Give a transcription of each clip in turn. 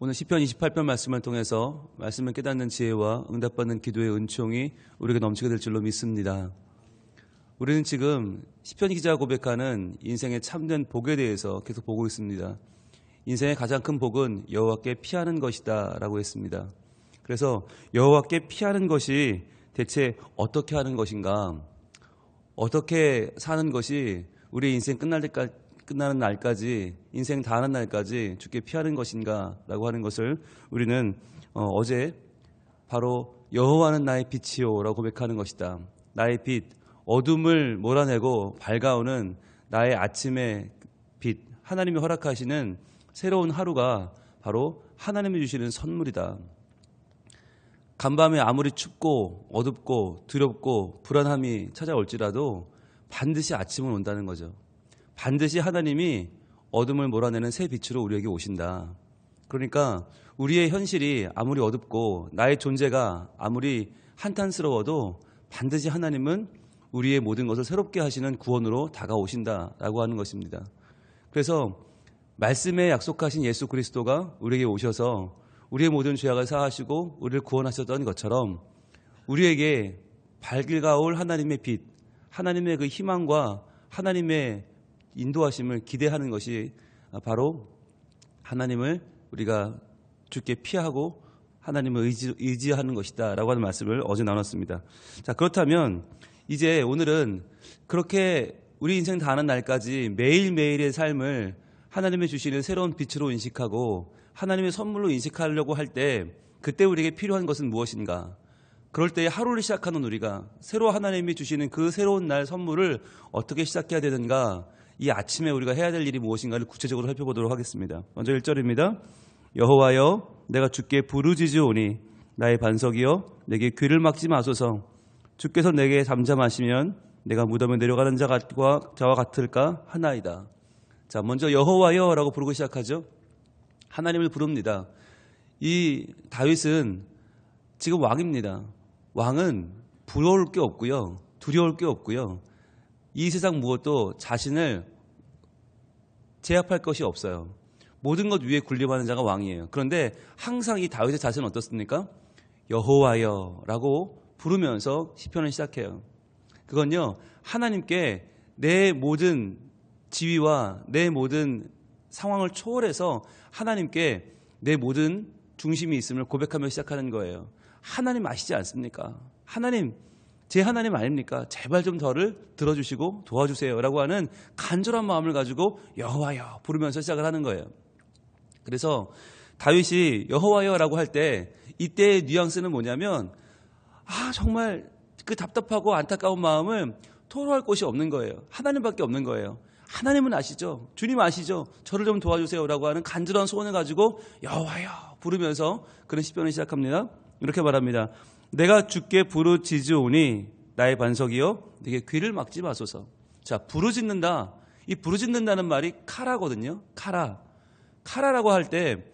오늘 시편 28편 말씀을 통해서 말씀을 깨닫는 지혜와 응답받는 기도의 은총이 우리에게 넘치게 될 줄로 믿습니다. 우리는 지금 시편 기자가 고백하는 인생의 참된 복에 대해서 계속 보고 있습니다. 인생의 가장 큰 복은 여호와께 피하는 것이다라고 했습니다. 그래서 여호와께 피하는 것이 대체 어떻게 하는 것인가? 어떻게 사는 것이 우리 인생 끝날 때까지 끝나는 날까지 인생 다 하는 날까지 죽게 피하는 것인가라고 하는 것을 우리는 어, 제 바로 여호와는 나의 빛이요라고 고백하는 것이다. 나의 빛, 어둠을 몰아내고 밝아오는 나의 아침의 빛, 하나님이 허락하시는 새로운 하루가 바로 하나님이 주시는 선물이다. 간밤에 아무리 춥고 어둡고 두렵고 불안함이 찾아올지라도 반드시 아침은 온다는 거죠. 반드시 하나님이 어둠을 몰아내는 새 빛으로 우리에게 오신다. 그러니까 우리의 현실이 아무리 어둡고 나의 존재가 아무리 한탄스러워도 반드시 하나님은 우리의 모든 것을 새롭게 하시는 구원으로 다가오신다라고 하는 것입니다. 그래서 말씀에 약속하신 예수 그리스도가 우리에게 오셔서 우리의 모든 죄악을 사하시고 우리를 구원하셨던 것처럼 우리에게 밝을가올 하나님의 빛, 하나님의 그 희망과 하나님의 인도하심을 기대하는 것이 바로 하나님을 우리가 죽게 피하고 하나님을 의지, 의지하는 것이다 라고 하는 말씀을 어제 나눴습니다. 자 그렇다면 이제 오늘은 그렇게 우리 인생 다 하는 날까지 매일매일의 삶을 하나님의 주시는 새로운 빛으로 인식하고 하나님의 선물로 인식하려고 할 때 그때 우리에게 필요한 것은 무엇인가? 그럴 때 하루를 시작하는 우리가 새로 하나님이 주시는 그 새로운 날 선물을 어떻게 시작해야 되는가? 이 아침에 우리가 해야 될 일이 무엇인가를 구체적으로 살펴보도록 하겠습니다. 먼저 1절입니다. 여호와여 내가 주께 부르짖으오니 나의 반석이여 내게 귀를 막지 마소서 주께서 내게 잠잠하시면 내가 무덤에 내려가는 자와 같을까 하나이다. 자, 먼저 여호와여라고 부르고 시작하죠. 하나님을 부릅니다. 이 다윗은 지금 왕입니다. 왕은 부러울 게 없고요. 두려울 게 없고요. 이 세상 무엇도 자신을 제압할 것이 없어요. 모든 것 위에 군림하는 자가 왕이에요. 그런데 항상 이 다윗의 자세는 어떻습니까? 여호와여라고 부르면서 시편을 시작해요. 그건요 하나님께 내 모든 지위와 내 모든 상황을 초월해서 하나님께 내 모든 중심이 있음을 고백하며 시작하는 거예요. 하나님 아시지 않습니까? 하나님 제 하나님 아닙니까? 제발 좀 저를 들어주시고 도와주세요라고 하는 간절한 마음을 가지고 여호와여 부르면서 시작을 하는 거예요. 그래서 다윗이 여호와여라고 할 때 이때의 뉘앙스는 뭐냐면 아 정말 그 답답하고 안타까운 마음을 토로할 곳이 없는 거예요. 하나님밖에 없는 거예요. 하나님은 아시죠? 주님 아시죠? 저를 좀 도와주세요라고 하는 간절한 소원을 가지고 여호와여 부르면서 그런 시편을 시작합니다. 이렇게 말합니다. 내가 주께 부르짖으오니 나의 반석이여 내게 귀를 막지 마소서. 자, 부르짖는다. 이 부르짖는다는 말이 카라거든요. 카라. 카라라고 할 때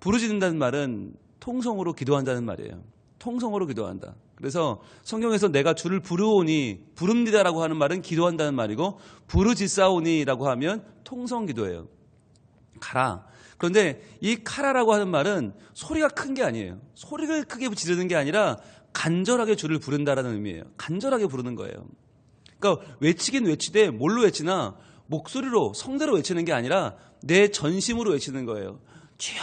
부르짖는다는 말은 통성으로 기도한다는 말이에요. 통성으로 기도한다. 그래서 성경에서 내가 주를 부르오니 부릅니다라고 하는 말은 기도한다는 말이고 부르짖사오니라고 하면 통성 기도예요. 가라. 그런데 이 카라라고 하는 말은 소리가 큰 게 아니에요. 소리를 크게 지르는 게 아니라 간절하게 주를 부른다라는 의미예요. 간절하게 부르는 거예요. 그러니까 외치긴 외치되 뭘로 외치나 목소리로 성대로 외치는 게 아니라 내 전심으로 외치는 거예요. 주야,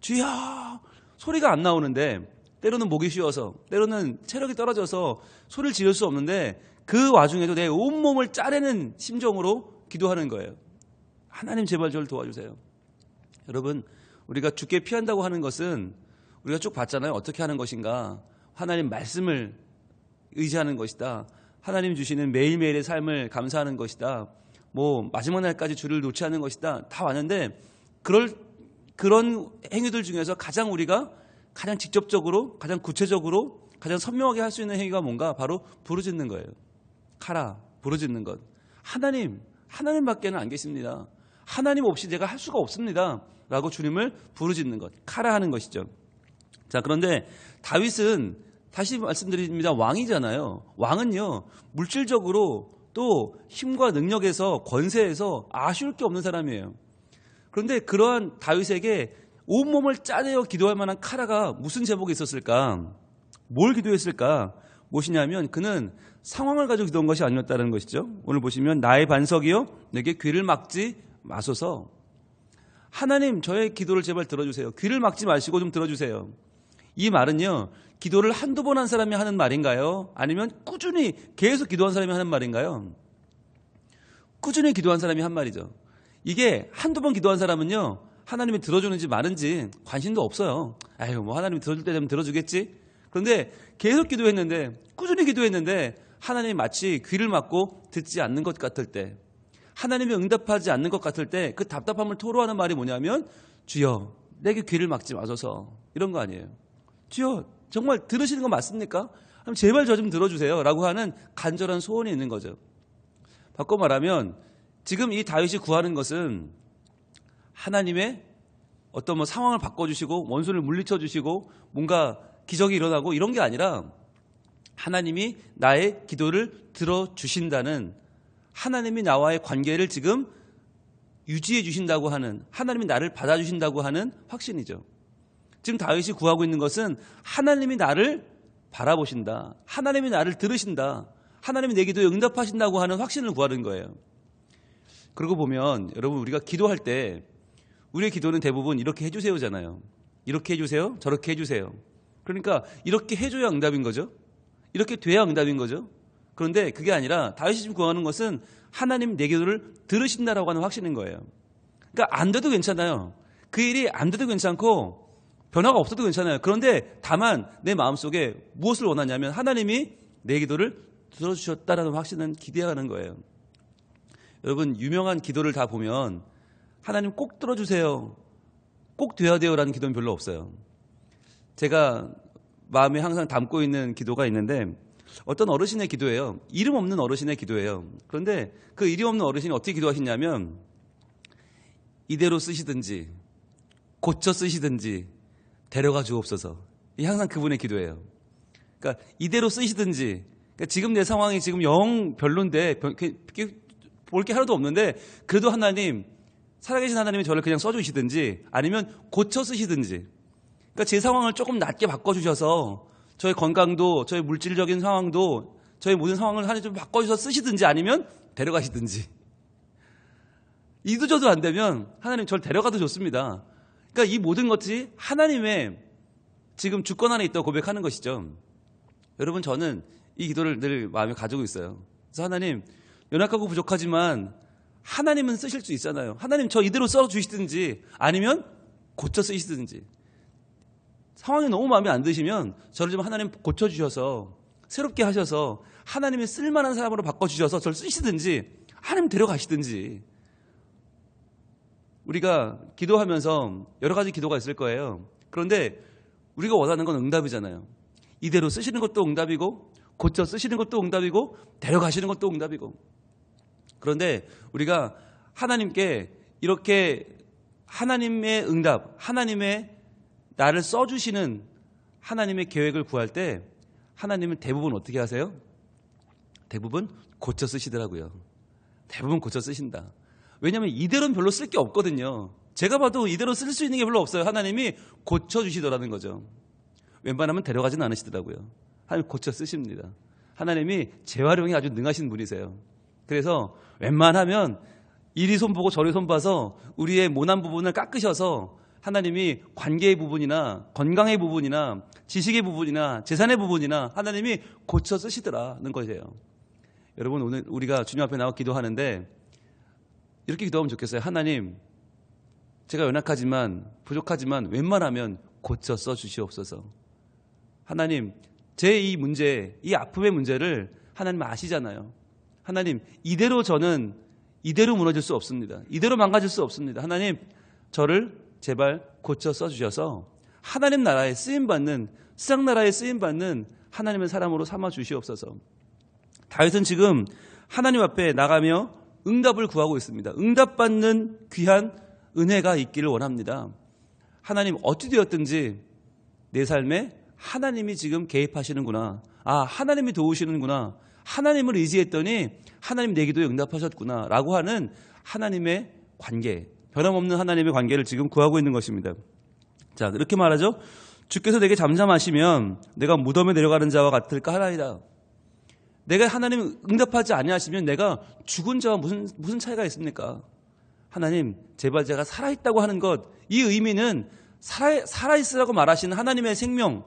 주야. 소리가 안 나오는데 때로는 목이 쉬어서 때로는 체력이 떨어져서 소리를 지를 수 없는데 그 와중에도 내 온몸을 짜내는 심정으로 기도하는 거예요. 하나님 제발 저를 도와주세요. 여러분, 우리가 죽게 피한다고 하는 것은 우리가 쭉 봤잖아요. 어떻게 하는 것인가. 하나님 말씀을 의지하는 것이다. 하나님 주시는 매일매일의 삶을 감사하는 것이다. 뭐, 마지막 날까지 주를 놓지 않는 것이다. 다 왔는데, 그럴, 그런 행위들 중에서 가장 우리가 가장 직접적으로, 가장 구체적으로, 가장 선명하게 할 수 있는 행위가 뭔가? 바로 부르짖는 거예요. 카라, 부르짖는 것. 하나님, 하나님밖에는 안 계십니다. 하나님 없이 내가 할 수가 없습니다. 라고 주님을 부르짖는 것, 카라 하는 것이죠. 자, 그런데 다윗은 다시 말씀드립니다. 왕이잖아요. 왕은요, 물질적으로 또 힘과 능력에서 권세에서 아쉬울 게 없는 사람이에요. 그런데 그러한 다윗에게 온몸을 짜내어 기도할 만한 카라가 무슨 제목이 있었을까? 뭘 기도했을까? 무엇이냐면 그는 상황을 가지고 기도한 것이 아니었다는 것이죠. 오늘 보시면 나의 반석이요 내게 귀를 막지 마소서. 하나님 저의 기도를 제발 들어주세요. 귀를 막지 마시고 좀 들어주세요. 이 말은요 기도를 한두 번 한 사람이 하는 말인가요? 아니면 꾸준히 계속 기도한 사람이 하는 말인가요? 꾸준히 기도한 사람이 한 말이죠. 이게 한두 번 기도한 사람은요 하나님이 들어주는지 마는지 관심도 없어요. 아유 뭐 하나님이 들어줄 때 되면 들어주겠지. 그런데 계속 기도했는데 꾸준히 기도했는데 하나님이 마치 귀를 막고 듣지 않는 것 같을 때 하나님이 응답하지 않는 것 같을 때 그 답답함을 토로하는 말이 뭐냐면 주여 내게 귀를 막지 마소서 이런 거 아니에요. 주여 정말 들으시는 거 맞습니까? 그럼 제발 저 좀 들어주세요 라고 하는 간절한 소원이 있는 거죠. 바꿔 말하면 지금 이 다윗이 구하는 것은 하나님의 어떤 뭐 상황을 바꿔주시고 원수를 물리쳐 주시고 뭔가 기적이 일어나고 이런 게 아니라 하나님이 나의 기도를 들어주신다는 하나님이 나와의 관계를 지금 유지해 주신다고 하는 하나님이 나를 받아주신다고 하는 확신이죠. 지금 다윗이 구하고 있는 것은 하나님이 나를 바라보신다. 하나님이 나를 들으신다. 하나님이 내 기도에 응답하신다고 하는 확신을 구하는 거예요. 그러고 보면 여러분 우리가 기도할 때 우리의 기도는 대부분 이렇게 해주세요잖아요. 이렇게 해주세요. 저렇게 해주세요. 그러니까 이렇게 해줘야 응답인 거죠. 이렇게 돼야 응답인 거죠. 그런데 그게 아니라 다윗이 지금 구하는 것은 하나님 내 기도를 들으신다라고 하는 확신인 거예요. 그러니까 안 돼도 괜찮아요. 그 일이 안 돼도 괜찮고 변화가 없어도 괜찮아요. 그런데 다만 내 마음속에 무엇을 원하냐면 하나님이 내 기도를 들어주셨다라는 확신은 기대하는 거예요. 여러분 유명한 기도를 다 보면 하나님 꼭 들어주세요. 꼭 돼야 돼요라는 기도는 별로 없어요. 제가 마음에 항상 담고 있는 기도가 있는데 어떤 어르신의 기도예요. 이름 없는 어르신의 기도예요. 그런데 그 이름 없는 어르신이 어떻게 기도하시냐면 이대로 쓰시든지 고쳐 쓰시든지 데려가 주옵소서. 이 항상 그분의 기도예요. 그러니까 이대로 쓰시든지 그러니까 지금 내 상황이 지금 영 별론데 볼 게 하나도 없는데 그래도 하나님 살아계신 하나님이 저를 그냥 써주시든지 아니면 고쳐 쓰시든지 그러니까 제 상황을 조금 낮게 바꿔주셔서 저의 건강도 저의 물질적인 상황도 저의 모든 상황을 하나님 좀 바꿔주셔서 쓰시든지 아니면 데려가시든지 이도저도 안 되면 하나님 저를 데려가도 좋습니다. 그러니까 이 모든 것이 하나님의 지금 주권 안에 있다고 고백하는 것이죠. 여러분 저는 이 기도를 늘 마음에 가지고 있어요. 그래서 하나님 연약하고 부족하지만 하나님은 쓰실 수 있잖아요. 하나님 저 이대로 써 주시든지 아니면 고쳐 쓰시든지 상황이 너무 마음에 안 드시면 저를 좀 하나님 고쳐 주셔서 새롭게 하셔서 하나님이 쓸만한 사람으로 바꿔 주셔서 저를 쓰시든지 하나님 데려가시든지 우리가 기도하면서 여러 가지 기도가 있을 거예요. 그런데 우리가 원하는 건 응답이잖아요. 이대로 쓰시는 것도 응답이고 고쳐 쓰시는 것도 응답이고 데려가시는 것도 응답이고 그런데 우리가 하나님께 이렇게 하나님의 응답, 하나님의 나를 써주시는 하나님의 계획을 구할 때 하나님은 대부분 어떻게 하세요? 대부분 고쳐 쓰시더라고요. 대부분 고쳐 쓰신다. 왜냐하면 이대로는 별로 쓸 게 없거든요. 제가 봐도 이대로 쓸 수 있는 게 별로 없어요. 하나님이 고쳐주시더라는 거죠. 웬만하면 데려가지는 않으시더라고요. 하나님 고쳐 쓰십니다. 하나님이 재활용이 아주 능하신 분이세요. 그래서 웬만하면 이리 손 보고 저리 손 봐서 우리의 모난 부분을 깎으셔서 하나님이 관계의 부분이나 건강의 부분이나 지식의 부분이나 재산의 부분이나 하나님이 고쳐 쓰시더라는 것이에요. 여러분 오늘 우리가 주님 앞에 나와 기도하는데 이렇게 기도하면 좋겠어요. 하나님, 제가 연약하지만 부족하지만 웬만하면 고쳐 써 주시옵소서. 하나님, 제 이 문제, 이 아픔의 문제를 하나님 아시잖아요. 하나님, 이대로 저는 이대로 무너질 수 없습니다. 이대로 망가질 수 없습니다. 하나님, 저를 제발 고쳐 써 주셔서 하나님 나라에 쓰임 받는 세상 나라에 쓰임 받는 하나님의 사람으로 삼아 주시옵소서. 다윗은 지금 하나님 앞에 나가며 응답을 구하고 있습니다. 응답받는 귀한 은혜가 있기를 원합니다. 하나님 어찌 되었든지 내 삶에 하나님이 지금 개입하시는구나. 아, 하나님이 도우시는구나. 하나님을 의지했더니 하나님 내 기도에 응답하셨구나. 라고 하는 하나님의 관계, 변함없는 하나님의 관계를 지금 구하고 있는 것입니다. 자, 이렇게 말하죠. 주께서 내게 잠잠하시면 내가 무덤에 내려가는 자와 같을까 하나이다. 내가 하나님 응답하지 아니하시면 내가 죽은 자와 무슨 무슨 차이가 있습니까? 하나님, 제발 제가 살아 있다고 하는 것, 이 의미는 살아, 살아 있으라고 말하시는 하나님의 생명,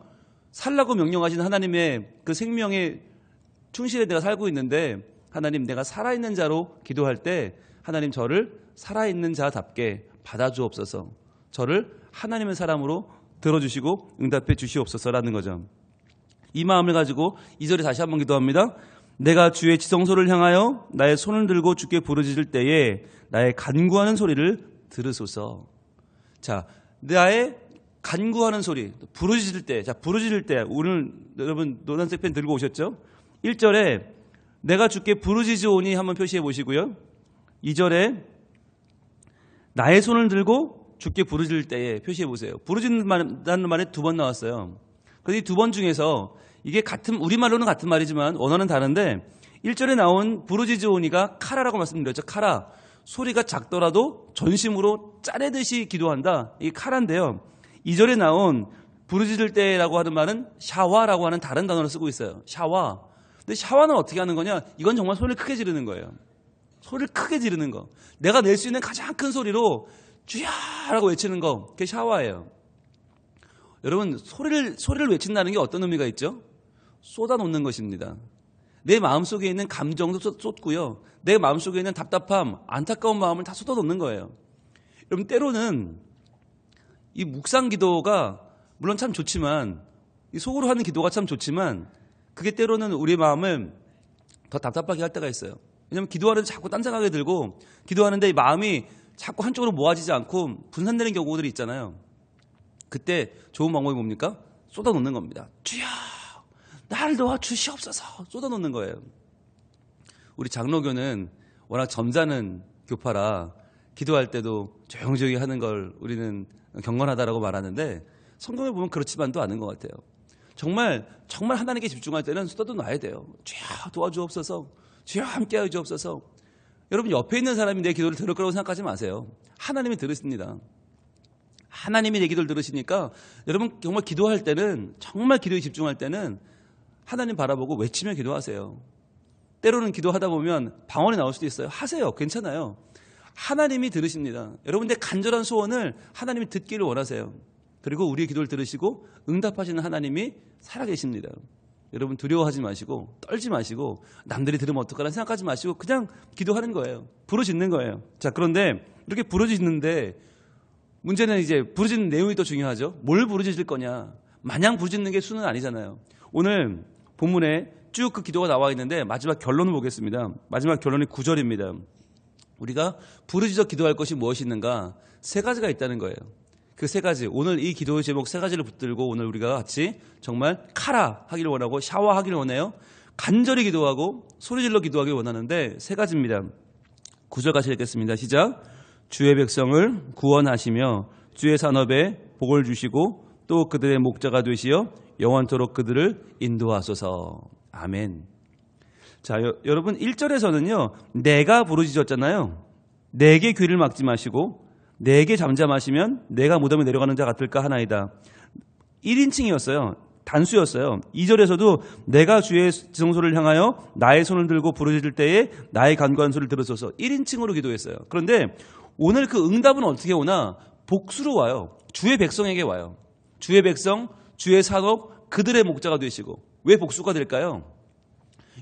살라고 명령하시는 하나님의 그 생명에 충실해 내가 살고 있는데, 하나님 내가 살아 있는 자로 기도할 때, 하나님 저를 살아있는 자답게 받아주옵소서. 저를 하나님의 사람으로 들어주시고 응답해 주시옵소서라는 거죠. 이 마음을 가지고 이절에 다시 한번 기도합니다. 내가 주의 지성소를 향하여 나의 손을 들고 주께 부르짖을 때에 나의 간구하는 소리를 들으소서. 자, 나의 간구하는 소리, 부르짖을 때, 자, 부르짖을 때, 오늘 여러분 노란색 펜 들고 오셨죠? 1절에 내가 주께 부르짖으오니 한번 표시해 보시고요. 2절에 나의 손을 들고 주께 부르짖을 때에 표시해 보세요. 부르짖는다는 말이 두 번 나왔어요. 그래서 이 두 번 중에서 이게 같은 우리말로는 같은 말이지만 언어는 다른데 1절에 나온 부르짖으오니가 카라라고 말씀드렸죠. 카라. 소리가 작더라도 전심으로 짜내듯이 기도한다. 이 카라인데요. 2절에 나온 부르짖을 때라고 하는 말은 샤와라고 하는 다른 단어를 쓰고 있어요. 샤와. 근데 샤와는 어떻게 하는 거냐? 이건 정말 소리를 크게 지르는 거예요. 소리를 크게 지르는 거. 내가 낼 수 있는 가장 큰 소리로 주야라고 외치는 거. 그게 샤와예요. 여러분 소리를 소리를 외친다는 게 어떤 의미가 있죠? 쏟아놓는 것입니다. 내 마음속에 있는 감정도 쏟- 쏟고요. 내 마음속에 있는 답답함, 안타까운 마음을 다 쏟아놓는 거예요. 여러분 때로는 이 묵상 기도가 물론 참 좋지만 이 속으로 하는 기도가 참 좋지만 그게 때로는 우리 마음을 더 답답하게 할 때가 있어요. 왜냐하면 기도하는데 자꾸 딴 생각이 들고 기도하는데 이 마음이 자꾸 한쪽으로 모아지지 않고 분산되는 경우들이 있잖아요. 그때 좋은 방법이 뭡니까? 쏟아놓는 겁니다. 주여, 나를 도와 주시옵소서. 쏟아놓는 거예요. 우리 장로교는 워낙 점잖은 교파라 기도할 때도 조용조용히 하는 걸 우리는 경건하다라고 말하는데 성경에 보면 그렇지만도 않은 것 같아요. 정말 정말 하나님께 집중할 때는 쏟아놔야 돼요. 주여 도와주옵소서. 주여 함께하여 주옵소서. 여러분 옆에 있는 사람이 내 기도를 들을 거라고 생각하지 마세요. 하나님이 들으십니다. 하나님이 내 기도를 들으시니까 여러분 정말 기도할 때는 정말 기도에 집중할 때는 하나님 바라보고 외치며 기도하세요. 때로는 기도하다 보면 방언이 나올 수도 있어요. 하세요. 괜찮아요. 하나님이 들으십니다. 여러분들 간절한 소원을 하나님이 듣기를 원하세요. 그리고 우리의 기도를 들으시고 응답하시는 하나님이 살아계십니다. 여러분 두려워하지 마시고 떨지 마시고 남들이 들으면 어떡하나 생각하지 마시고 그냥 기도하는 거예요. 부르짖는 거예요. 자 그런데 이렇게 부르짖는데 문제는 이제 부르짖는 내용이 더 중요하죠. 뭘 부르짖을 거냐. 마냥 부르짖는 게 수는 아니잖아요. 오늘 본문에 쭉 그 기도가 나와 있는데 마지막 결론을 보겠습니다. 마지막 결론이 9절입니다. 우리가 부르짖어 기도할 것이 무엇이 있는가? 세 가지가 있다는 거예요. 그 세 가지. 오늘 이 기도의 제목 세 가지를 붙들고 오늘 우리가 같이 정말 카라 하기를 원하고 샤워 하기를 원해요. 간절히 기도하고 소리질러 기도하기를 원하는데 세 가지입니다. 9절 같이 읽겠습니다. 시작. 주의 백성을 구원하시며 주의 산업에 복을 주시고 또 그들의 목자가 되시어 영원토록 그들을 인도하소서. 아멘. 자, 여, 여러분 1절에서는요. 내가 부르짖었잖아요. 내게 귀를 막지 마시고 내게 잠잠하시면 내가 무덤에 내려가는 자 같을까 하나이다. 1인칭이었어요. 단수였어요. 2절에서도 내가 주의 지성소를 향하여 나의 손을 들고 부르짖을 때에 나의 소리를 들으소서 1인칭으로 기도했어요. 그런데 오늘 그 응답은 어떻게 오나? 복수로 와요. 주의 백성에게 와요. 주의 백성, 주의 산업, 그들의 목자가 되시고 왜 복수가 될까요?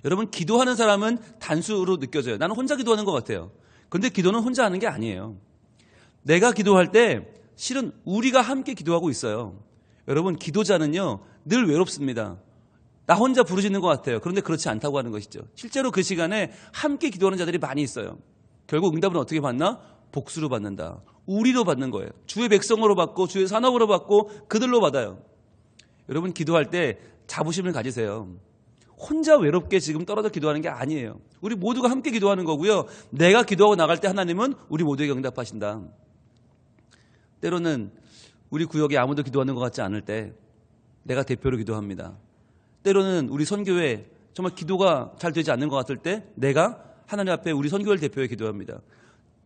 여러분 기도하는 사람은 단수로 느껴져요. 나는 혼자 기도하는 것 같아요. 근데 기도는 혼자 하는 게 아니에요. 내가 기도할 때 실은 우리가 함께 기도하고 있어요. 여러분 기도자는요 늘 외롭습니다. 나 혼자 부르짖는 것 같아요. 그런데 그렇지 않다고 하는 것이죠. 실제로 그 시간에 함께 기도하는 자들이 많이 있어요. 결국 응답은 어떻게 받나? 복수로 받는다. 우리로 받는 거예요. 주의 백성으로 받고 주의 산업으로 받고 그들로 받아요. 여러분 기도할 때 자부심을 가지세요. 혼자 외롭게 지금 떨어져 기도하는 게 아니에요. 우리 모두가 함께 기도하는 거고요. 내가 기도하고 나갈 때 하나님은 우리 모두에게 응답하신다. 때로는 우리 구역에 아무도 기도하는 것 같지 않을 때 내가 대표로 기도합니다. 때로는 우리 선교회 정말 기도가 잘 되지 않는 것 같을 때 내가 하나님 앞에 우리 선교회를 대표해 기도합니다.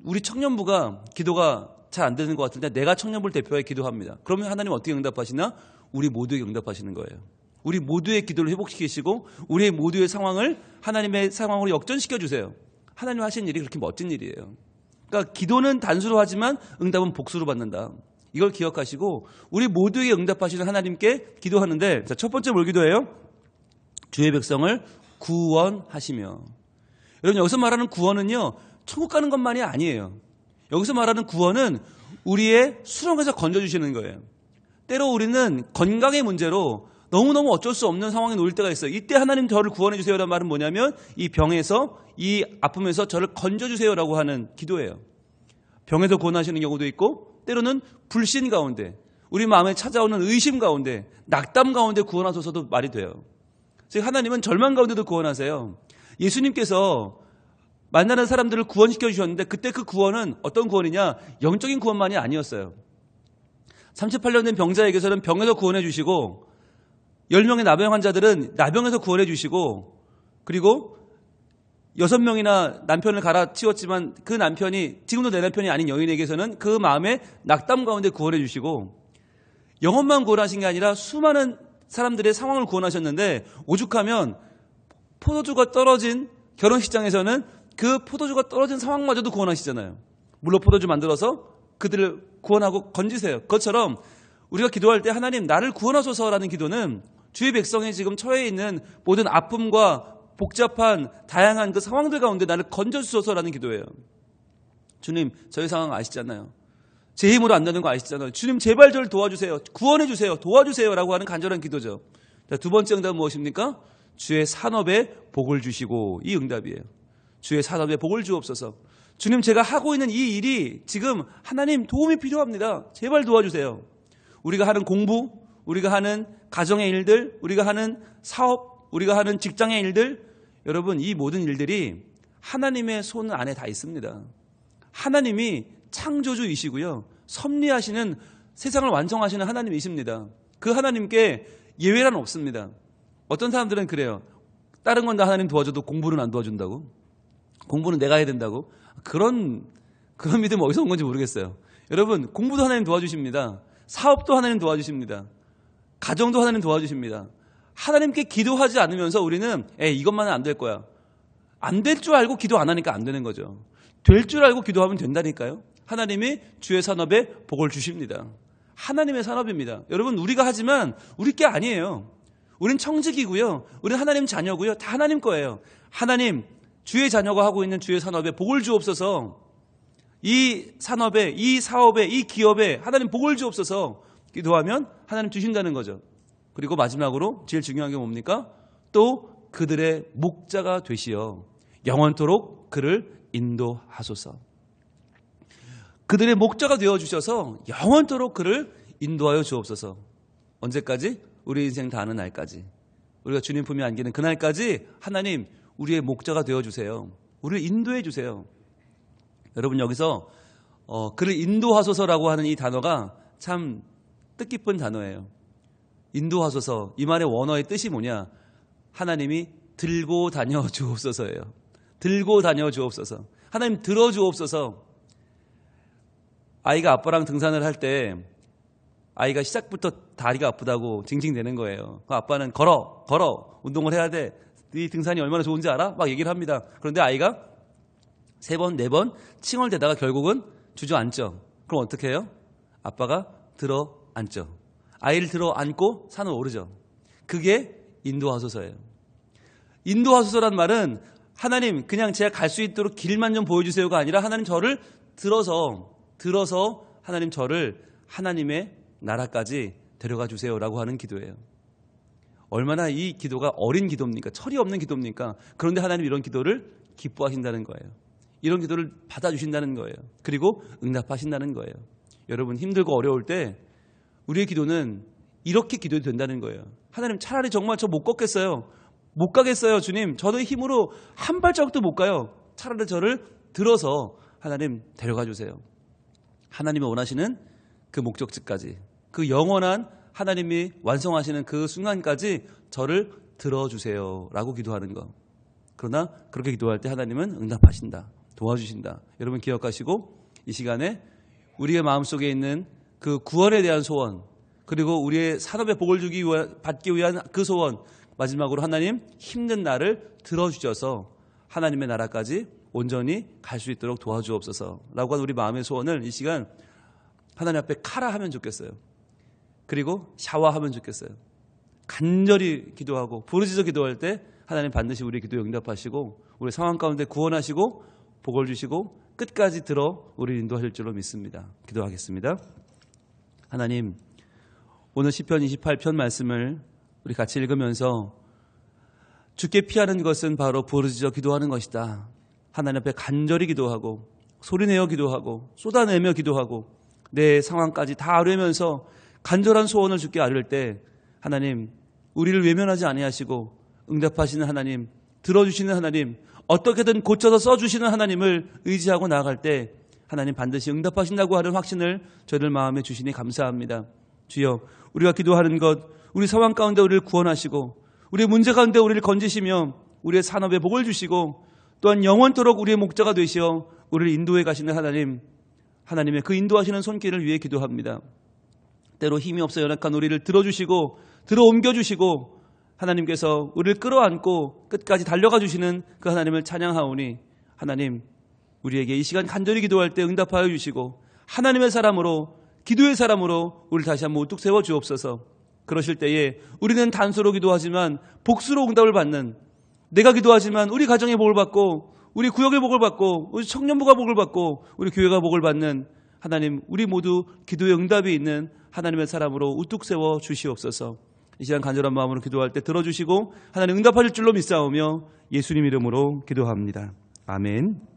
우리 청년부가 기도가 잘 안 되는 것 같은데 내가 청년부를 대표해 기도합니다. 그러면 하나님 어떻게 응답하시나? 우리 모두에게 응답하시는 거예요. 우리 모두의 기도를 회복시키시고 우리 모두의 상황을 하나님의 상황으로 역전시켜 주세요. 하나님 하신 일이 그렇게 멋진 일이에요. 그러니까 기도는 단수로 하지만 응답은 복수로 받는다. 이걸 기억하시고 우리 모두에게 응답하시는 하나님께 기도하는데 자, 첫 번째 뭘 기도해요? 주의 백성을 구원하시며 여러분 여기서 말하는 구원은요 천국 가는 것만이 아니에요. 여기서 말하는 구원은 우리의 수렁에서 건져주시는 거예요. 때로 우리는 건강의 문제로 너무너무 어쩔 수 없는 상황에 놓일 때가 있어요. 이때 하나님 저를 구원해 주세요라는 말은 뭐냐면 이 병에서 이 아픔에서 저를 건져 주세요라고 하는 기도예요. 병에서 구원하시는 경우도 있고 때로는 불신 가운데 우리 마음에 찾아오는 의심 가운데 낙담 가운데 구원하소서도 말이 돼요. 즉 하나님은 절망 가운데도 구원하세요. 예수님께서 만나는 사람들을 구원시켜 주셨는데 그때 그 구원은 어떤 구원이냐? 영적인 구원만이 아니었어요. 38년 된 병자에게서는 병에서 구원해 주시고 10명의 나병 환자들은 나병에서 구원해 주시고 그리고 여섯 명이나 남편을 갈아치웠지만 그 남편이 지금도 내 남편이 아닌 여인에게서는 그 마음에 낙담 가운데 구원해 주시고 영혼만 구원하신 게 아니라 수많은 사람들의 상황을 구원하셨는데 오죽하면 포도주가 떨어진 결혼식장에서는 그 포도주가 떨어진 상황마저도 구원하시잖아요. 물로 포도주 만들어서 그들을 구원하고 건지세요. 그것처럼 우리가 기도할 때 하나님 나를 구원하소서라는 기도는 주의 백성이 지금 처해 있는 모든 아픔과 복잡한 다양한 그 상황들 가운데 나를 건져주소서라는 기도예요. 주님 저희 상황 아시잖아요. 제 힘으로 안 되는 거 아시잖아요. 주님 제발 저를 도와주세요. 구원해 주세요. 도와주세요 라고 하는 간절한 기도죠. 자, 두 번째 응답은 무엇입니까? 주의 산업에 복을 주시고 이 응답이에요. 주의 산업에 복을 주옵소서. 주님 제가 하고 있는 이 일이 지금 하나님 도움이 필요합니다. 제발 도와주세요. 우리가 하는 공부, 우리가 하는 가정의 일들, 우리가 하는 사업, 우리가 하는 직장의 일들, 여러분 이 모든 일들이 하나님의 손 안에 다 있습니다. 하나님이 창조주이시고요. 섭리하시는 세상을 완성하시는 하나님이십니다. 그 하나님께 예외란 없습니다. 어떤 사람들은 그래요. 다른 건 다 하나님 도와줘도 공부는 안 도와준다고. 공부는 내가 해야 된다고. 그런 그런 믿음 어디서 온 건지 모르겠어요. 여러분 공부도 하나님 도와주십니다. 사업도 하나님 도와주십니다. 가정도 하나님 도와주십니다. 하나님께 기도하지 않으면서 우리는 에 이것만은 안 될 거야. 안 될 줄 알고 기도 안 하니까 안 되는 거죠. 될 줄 알고 기도하면 된다니까요. 하나님이 주의 산업에 복을 주십니다. 하나님의 산업입니다. 여러분 우리가 하지만 우리 게 아니에요. 우린 청직이고요. 우린 하나님 자녀고요. 다 하나님 거예요. 하나님 주의 자녀가 하고 있는 주의 산업에 복을 주옵소서. 이 산업에, 이 사업에, 이 기업에 하나님 복을 주옵소서. 기도하면 하나님 주신다는 거죠. 그리고 마지막으로 제일 중요한 게 뭡니까? 또 그들의 목자가 되시어 영원토록 그를 인도하소서. 그들의 목자가 되어 주셔서 영원토록 그를 인도하여 주옵소서. 언제까지? 우리 인생 다 하는 날까지. 우리가 주님 품에 안기는 그날까지 하나님 우리의 목자가 되어 주세요. 우리를 인도해 주세요. 여러분 여기서 어, 그를 인도하소서라고 하는 이 단어가 참 뜻깊은 단어예요. 인도하소서 이 말의 원어의 뜻이 뭐냐? 하나님이 들고 다녀 주옵소서예요. 들고 다녀 주옵소서. 하나님 들어 주옵소서. 아이가 아빠랑 등산을 할 때 아이가 시작부터 다리가 아프다고 징징대는 거예요. 그 아빠는 걸어, 걸어, 운동을 해야 돼. 이 등산이 얼마나 좋은지 알아? 막 얘기를 합니다. 그런데 아이가 세 번, 네 번 칭얼대다가 결국은 주저앉죠. 그럼 어떻게 해요? 아빠가 들어 앉죠. 아이를 들어 안고 산을 오르죠. 그게 인도하소서예요. 인도하소서란 말은 하나님 그냥 제가 갈 수 있도록 길만 좀 보여주세요가 아니라 하나님 저를 들어서 들어서 하나님 저를 하나님의 나라까지 데려가 주세요라고 하는 기도예요. 얼마나 이 기도가 어린 기도입니까? 철이 없는 기도입니까? 그런데 하나님 이런 기도를 기뻐하신다는 거예요. 이런 기도를 받아주신다는 거예요. 그리고 응답하신다는 거예요. 여러분 힘들고 어려울 때 우리의 기도는 이렇게 기도해도 된다는 거예요. 하나님 차라리 정말 저 못 걷겠어요. 못 가겠어요, 주님. 저의 힘으로 한 발자국도 못 가요. 차라리 저를 들어서 하나님 데려가 주세요. 하나님이 원하시는 그 목적지까지, 그 영원한 하나님이 완성하시는 그 순간까지 저를 들어주세요. 라고 기도하는 거. 그러나 그렇게 기도할 때 하나님은 응답하신다. 도와주신다. 여러분 기억하시고 이 시간에 우리의 마음속에 있는 그 구원에 대한 소원 그리고 우리의 산업에 복을 주기 위한, 받기 위한 그 소원 마지막으로 하나님 힘든 나를 들어주셔서 하나님의 나라까지 온전히 갈 수 있도록 도와주옵소서라고 하는 우리 마음의 소원을 이 시간 하나님 앞에 카라 하면 좋겠어요. 그리고 샤워하면 좋겠어요. 간절히 기도하고 부르짖어 기도할 때 하나님 반드시 우리 기도 응답하시고 우리 상황 가운데 구원하시고 복을 주시고 끝까지 들어 우리 인도하실 줄로 믿습니다. 기도하겠습니다. 하나님 오늘 시편 28편 말씀을 우리 같이 읽으면서 주께 피하는 것은 바로 부르짖어 기도하는 것이다. 하나님 앞에 간절히 기도하고 소리내어 기도하고 쏟아내며 기도하고 내 상황까지 다 아뢰면서 간절한 소원을 주께 아뢰을 때 하나님 우리를 외면하지 아니하시고 응답하시는 하나님 들어주시는 하나님 어떻게든 고쳐서 써주시는 하나님을 의지하고 나아갈 때 하나님 반드시 응답하신다고 하는 확신을 저희들 마음에 주시니 감사합니다. 주여 우리가 기도하는 것 우리 상황 가운데 우리를 구원하시고 우리의 문제 가운데 우리를 건지시며 우리의 산업에 복을 주시고 또한 영원토록 우리의 목자가 되시어 우리를 인도해 가시는 하나님 하나님의 그 인도하시는 손길을 위해 기도합니다. 때로 힘이 없어 연약한 우리를 들어주시고 들어 옮겨주시고 하나님께서 우리를 끌어안고 끝까지 달려가 주시는 그 하나님을 찬양하오니 하나님 우리에게 이 시간 간절히 기도할 때 응답하여 주시고 하나님의 사람으로 기도의 사람으로 우리를 다시 한번 우뚝 세워 주옵소서 그러실 때에 우리는 단수로 기도하지만 복수로 응답을 받는 내가 기도하지만 우리 가정의 복을 받고 우리 구역의 복을 받고 우리 청년부가 복을 받고 우리 교회가 복을 받는 하나님 우리 모두 기도의 응답이 있는 하나님의 사람으로 우뚝 세워 주시옵소서. 이 시간 간절한 마음으로 기도할 때 들어주시고 하나님 응답하실 줄로 믿사오며 예수님 이름으로 기도합니다. 아멘.